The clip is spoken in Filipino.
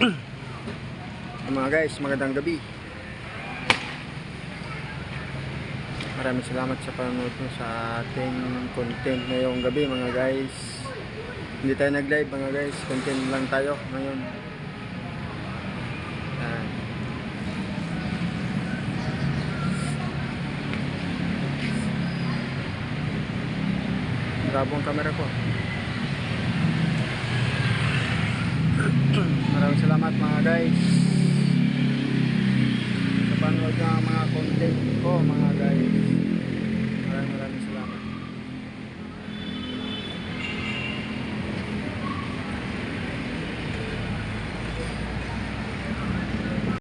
Mga guys, magandang gabi. Maraming salamat sa panonood nyo sa ating content ngayong gabi mga guys. Hindi tayo nag-live mga guys, content lang tayo ngayon. Yan. Grabo ang camera ko. Maraming salamat mga guys sa panood ng mga content ko mga guys.